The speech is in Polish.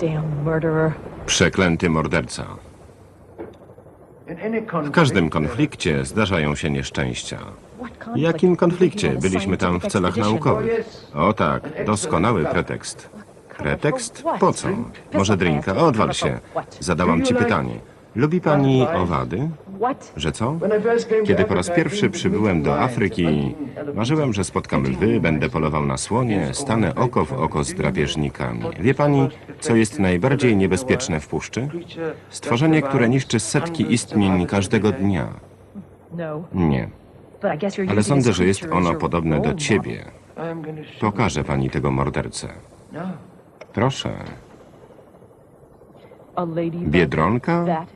Damn murderer. Przeklęty morderca. W każdym konflikcie zdarzają się nieszczęścia. W jakim konflikcie? Byliśmy tam w celach naukowych. O tak, doskonały pretekst. Pretekst? Po co? Może drinka? Odwal się. Zadałam ci pytanie. Lubi pani owady? Że co? Kiedy po raz pierwszy przybyłem do Afryki, marzyłem, że spotkam lwy, będę polował na słonie, stanę oko w oko z drapieżnikami. Wie pani, co jest najbardziej niebezpieczne w puszczy? Stworzenie, które niszczy setki istnień każdego dnia. No. Nie, ale sądzę, że jest ono podobne do ciebie. Pokażę pani tego mordercę. Proszę. Biedronka?